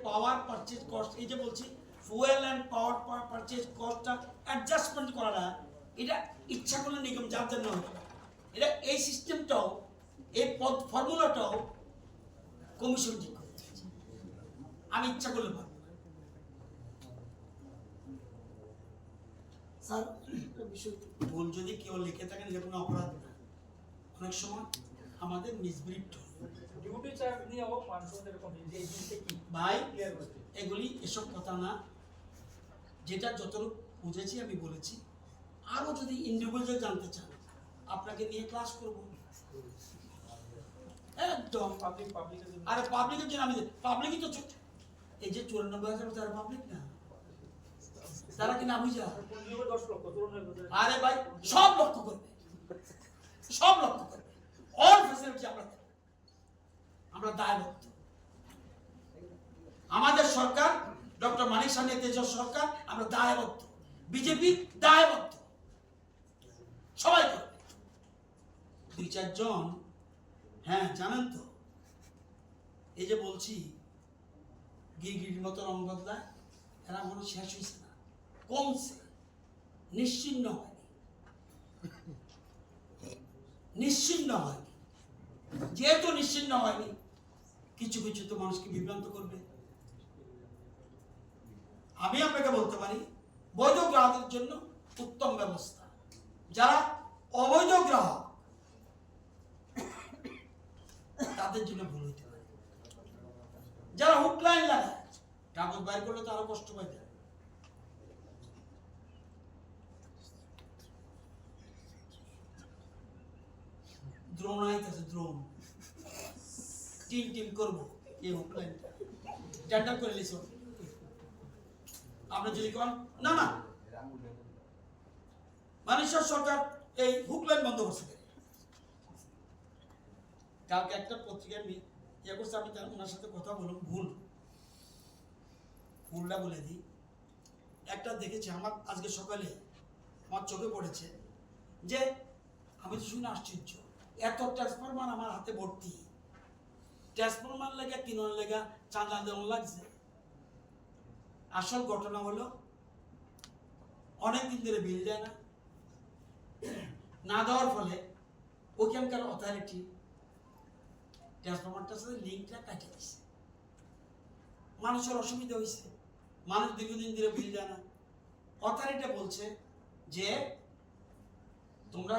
যে পাওয়ার purchase cost এই যে বলছি ফুয়েল অ্যান্ড পাওয়ার পারচেজ কস্টটা অ্যাডজাস্টমেন্ট করাটা এটা ইচ্ছা করলে নিগম যার জন্য হতে পারে এটা এই সিস্টেমটাও এই পদ ফর্মুলাটাও কমিশন ঠিক করে আমি ইচ্ছা করলে পারব স্যার বিষয় ভুল যদি কেউ লিখে থাকেন এটা কোনো অপরাধ না। অনেক সময় আমাদের মিসব্রিড ডিউটি চার্জ নিয়েও পাঁচশো এরকম যে এই জিনিসটা কি? ভাই এগুলি এসব কথা না যেটা যতটুকু বুঝেছি আমি বলেছি। আরও যদি ইন্ডিভিজুয়াল জানতে চান আপনাকে নিয়ে ক্লাস করব। একদম। পাবলিক পাবলিকের আরে পাবলিকের জন্য আমি পাবলিকই তো এই যে চুরানব্বই হাজার তারা পাবলিক না তারা কি না বুঝা। আরে ভাই সব লক্ষ্য করবে। সব লক্ষ্য করবে। অল ফ্যাসিলিটি আমরা। আমরা দায়বদ্ধ। আমাদের সরকার, ডক্টর মানিক সামনে তেজর সরকার, আমরা দায়বদ্ধ। বিজেপি দায়বদ্ধ। সবাই করবে। দুই চারজন হ্যাঁ জানেন তো? এই যে বলছি গিরগির মতো রং বদলায়, এরা মনে শেষ হয়েছে না। কমছে। নিশ্চিন্ন হয়নি। নিশ্চিন্ন হয়নি। যেহেতু নিশ্চিন্ন হয়নি কিছু কিছু তো মানুষকে বিভ্রান্ত করবে। আমি আপনাকে বলতে পারি, বৈধ গ্রাহকের জন্য উত্তম ব্যবস্থা। যারা অবৈধ গ্রাহক, তাদের জন্য ভুল হইতে পারে। যারা হুকলাইন লাগায়, কাগজ বাইর করলে তো আরও কষ্ট পাইতে হবে দ্রোণ আইতেছে, দ্রোণ। টিম টিম করব। এই টেন্ডার করে আপনি যদি কন, না না। সরকার এই হুকলাইন বন্ধ করছে কালকে একটা ইয়ে করছে, আমি তার ওনার সাথে কথা বললাম, ভুল। ভুলটা বলে দিই। একটা দেখেছি, আমার আজকে সকালে আমার চোখে পড়েছে যে, আমি তো শুনে আশ্চর্য। এত ট্রান্সফরমার আমার হাতে ভর্তি। ট্রান্সফরমার লেগে কিনোর লেগা, চাঁদা দেওয়া লাগছে। আসল ঘটনা হলো অনেক দিন ধরে বিল দেয় না। না দেওয়ার ফলে ওইখানকার অথরিটি ট্রান্সফরমারটার সাথে লিঙ্কটা কাটে দিছে মানুষের অসুবিধা হয়েছে। মানুষ দীর্ঘদিন ধরে বিল দেয় না। অথরিটি বলছে যে, তোমরা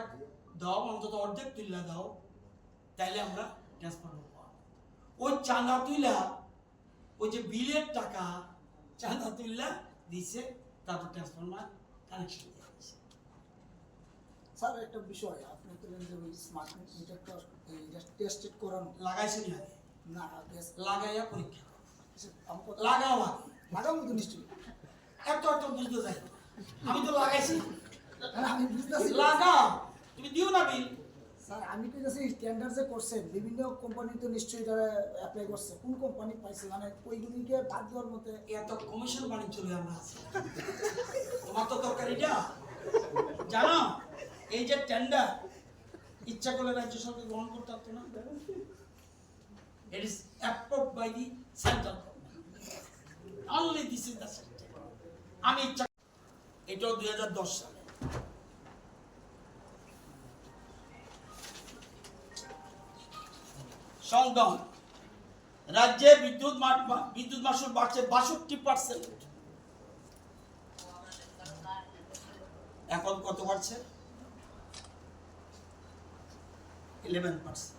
দাও, অন্তত অর্ধেক তুল্লা দাও, তাইলে আমরা ট্রান্সফরমার ওই চাঁদা তুইলা ওই যে বিলের টাকা চাঁদা তুল্লা দিছে তারপর ট্রান্সফরমার কানেকশন দিয়ে দিছে। স্যার একটা বিষয় আপনি বললেন যে ওই স্মার্ট মিটারটা টেস্টেড করানো। লাগাইছেন আগে না বেশ লাগাইয়া পরীক্ষা করো। লাগাও আগে। লাগাবো তো নিশ্চয়ই। এত এত বুঝতে না। আমি তো লাগাইছি। আমি বুঝতেছি। লাগাও। তুমি দিও না বিল। স্যার, আমি তো কাছে টেন্ডার যে করছেন বিভিন্ন কোম্পানি তো নিশ্চয়ই তারা অ্যাপ্লাই করছে। কোন কোম্পানি পাইছে? মানে ওইগুলিকে বাদ দেওয়ার মতে এত কমিশন বাণিজ্য আমরা আছি। তোমার তো দরকার এটা জানো, এই যে টেন্ডার ইচ্ছা করলে রাজ্য সরকার গ্রহণ করতে পারতো না। It is approve by the central only this is the আমি ইচ্ছা এটাও দুই হাজার দশ সালে। সংগম রাজ্যে বিদ্যুৎ বিদ্যুৎ মাসুল বাড়ছে বাষট্টি পার্সেন্ট এখন কত বাড়ছে? Eleven percent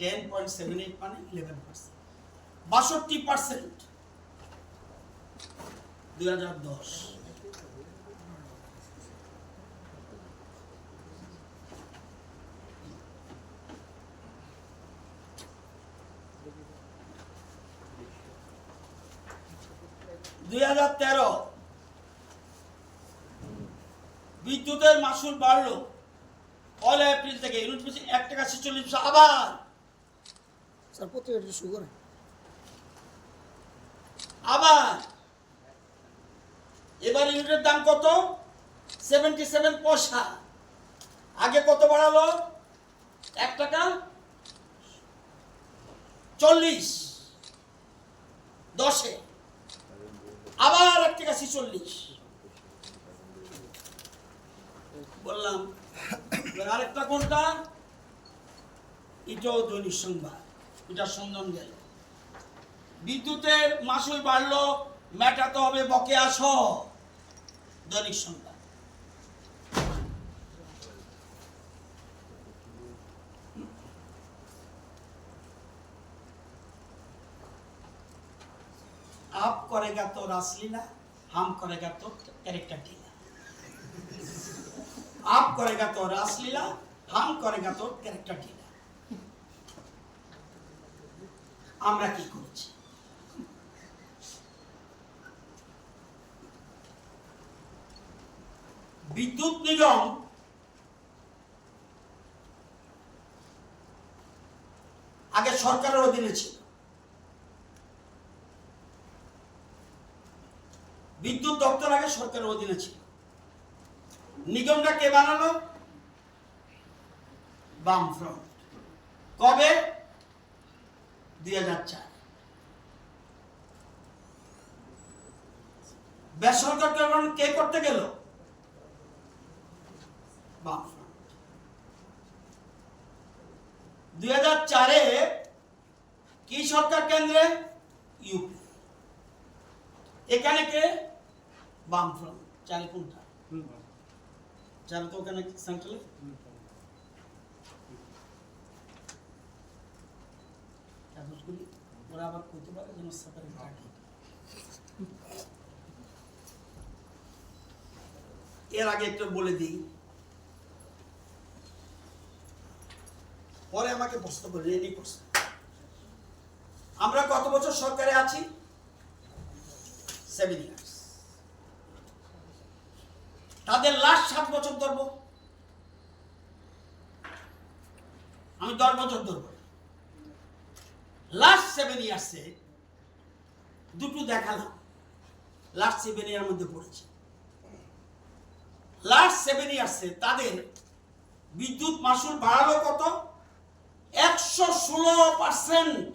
ten point seven eight মানে ইলেভেন পার্সেন্ট বাষট্টি পার্সেন্ট দুই হাজার দশ। দুই হাজার তেরো। বিদ্যুতের মাসুল বাড়লো। পয়লা এপ্রিল থেকে ইউনিট পিছু এক টাকা ছেচল্লিশ পয়সা। আবার স্যার শুরু করেন। আবার এবার ইউনিটের দাম কত? সেভেন্টি সেভেন পয়সা। আগে কত বাড়ালো? এক টাকা চল্লিশ। দশে। আবার এক টাকা ছিচল্লিশ। বললাম আরেকটা কোনটা? এটাও দৈনিক সংবাদ। এটা সন্ধান গেল। বিদ্যুতের মাসুল বাড়লো, মেটাতে হবে বকেয়া সহ। দৈনিক সংবাদ। आप करेगा तो रासलीला हम करेगा तो कैरेक्टर ढीला आप करेगा तो रासलीला हम करेगा तो ক্যারেক্টার ঢিলা আমরা কি করেছি বিদ্যুৎ নিগম আগে সরকারের অধীনে ছিল বিদ্যুৎ দপ্তর আগে সরকারের অধীনে ছিল। নিগমটা কে বানালো? বামফ্রন্ট। কবে? দুই হাজার চার। বেসরকারীকরণ কে করতে গেল? বামফ্রন্ট। দুই হাজার চারে কি সরকার কেন্দ্রে? ইউপি। এখানে কে? বামফ্রন্ট চারে কোনটা? চারে তো ওখানে সেন্ট্রালে? কাগজগুলি ওরা আবার কইতে পারে যেন থাকে। এর আগে একটু বলে দিই। পরে আমাকে প্রশ্ন করে রেডি প্রশ্ন। আমরা কত বছর সরকারে আছি? সেভেন ইয়ার্স তাদের লাস্ট সাত বছর ধরবো। আমি দশ বছর ধরবো। লাস্ট সেভেন ইয়ার্সে দুটো দেখালাম। লাস্ট সেভেন ইয়ার মধ্যে পড়েছে। লাস্ট সেভেন ইয়ার্সে তাদের বিদ্যুৎ মাসুল বাড়ালো কত? একশো ষোলো পার্সেন্ট।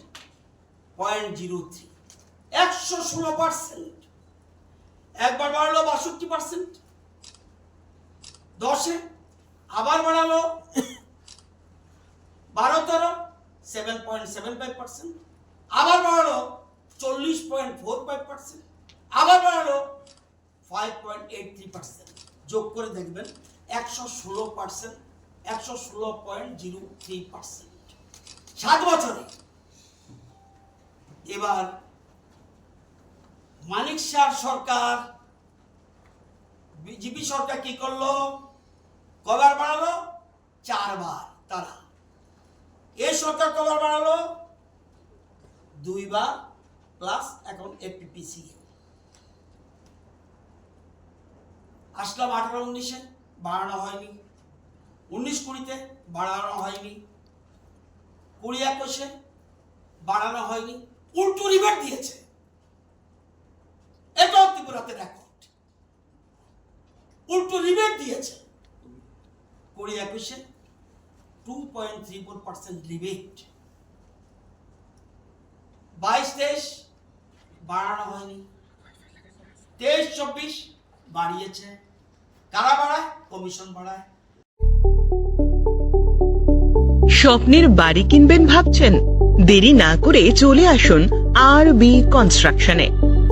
Point zero three. একশো ষোলো পার্সেন্ট। একবার বাড়ালো বাষট্টি পার্সেন্ট। দশে আবার বাড়ালো। বারো তেরো seven point seven five percent আবার বাড়ালো চল্লিশ পয়েন্ট ফোর ফাইভ পার্সেন্ট আবার বাড়ালো five point eight three percent যোগ করে দেখবেন, একশো ষোলো পার্সেন্ট একশো ষোলো পয়েন্ট জিরো থ্রি পার্সেন্ট সাত বছরে এবার মানিক শাহ সরকার বিজেপি সরকার কি করল? কবার বাড়ালো চারবার তারা। এ সরকার কবার বাড়ালো দুইবার প্লাস এখন এপিপিসি আসলাম আঠারো উনিশে, বাড়ানো হয়নি। উনিশ কুড়িতে বাড়ানো হয়নি। কুড়ি একুশে বাড়ানো হয়নি। উল্টো রিভার দিয়েছে। এটাও ত্রিপুরাতে উল্টো রিবেট দিয়েছে। কুড়ি একুশে two point three four percent rebate বাইশ তেইশ, বাড়ানো হয়নি। তেইশ চব্বিশ বাড়িয়েছে। কারা বাড়ায়? কমিশন বাড়ায়। স্বপ্নের বাড়ি কিনবেন ভাবছেন? দেরি না করে চলে আসুন আর বি কনস্ট্রাকশনে।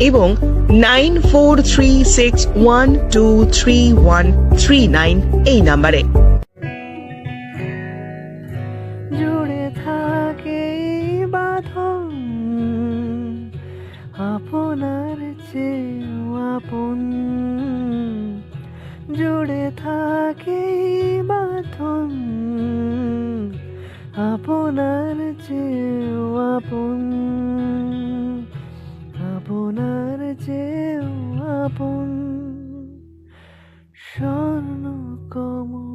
এবং nine four six one two one nine এই নাম্বারে। জুড়ে থাকে আপনার আপন। জুড়ে থাকে বাঁধন, আপনার চেয়েও আপন। আপনার যে আপন স্বর্ণ কমল।